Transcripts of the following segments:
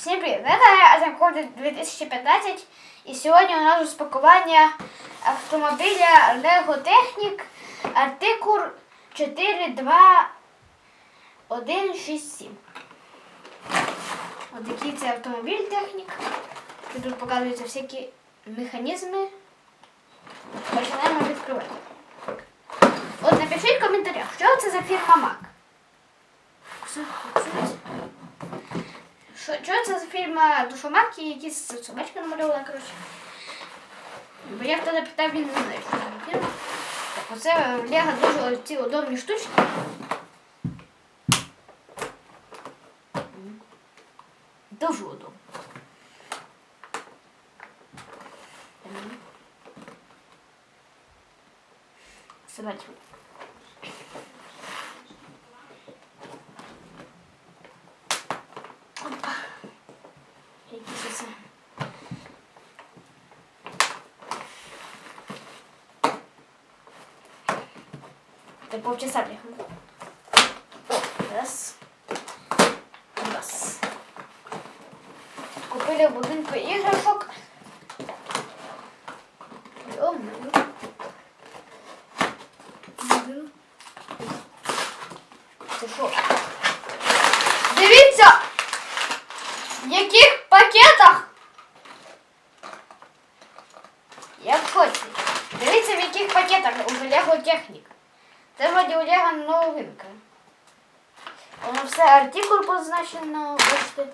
Всім привіт! Азимкоди 2015 і сьогодні у нас розпакування автомобіля Lego Technic артикул 42167. Ось такий це автомобіль Технік. Тут показуються всякі механізми. Починаємо відкривати. От напишіть в коментарях, що це за фірма Mac. Що, що це? За фірма Душомак і якісь собачка намалювала, коротше. Бо я тоді питав, він не знає, що це фірма. Так, оце в Лего дуже ці удобні штучки. Дуже удобно. Собачку. Якісь. Так полчаса бляхну. Раз. Раз. Купили в будинку іграшок. Це що? Дивіться! В яких пакетах? Я в шоці. Дивіться, в яких пакетах у Лего Технік. Це вроді у Лего новинка. Воно все артикул позначено, бачите.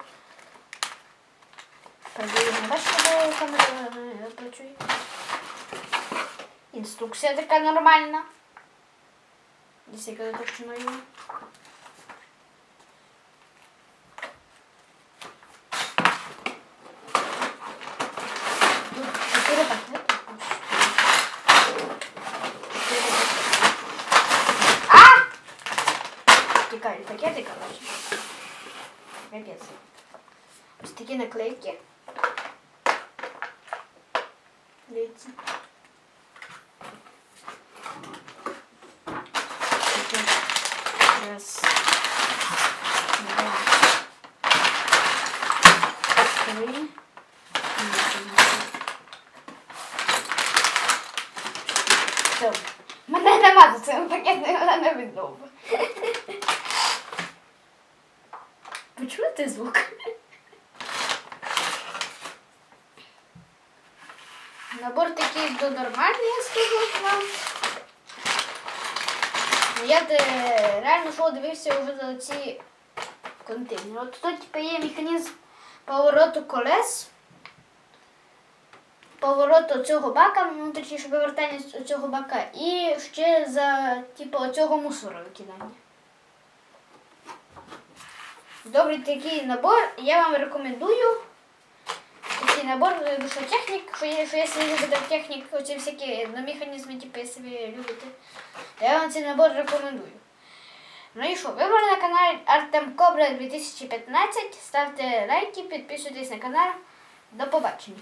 Бачите, де камера е, працює. Інструкція така нормальна. Десь яка точно є. Тікають пакети, коротше. Капець. Ось такі наклейки. Дивіться. Такі. Раз. Два. Три. Все. Мене нема за цим пакетом, вона не відомо. Ви чуєте звук? Набор такий до нормальний, я скажу вам. Я реально що дивився вже за ці контейнери. От тут типу, є механізм повороту колес повороту цього бака, ну точніше вивертання цього бака, і ще за типу цього мусору викидання. Добрий такий набор, я вам рекомендую. Такий набор душотехнік, що, є, що якщо любите технік, оці всякі ну, механізми, типу, якщо ви любите, я вам цей набор рекомендую. Ну і що, ви були на каналі Артем Кобра 2015. Ставте лайки, підписуйтесь на канал. До побачення.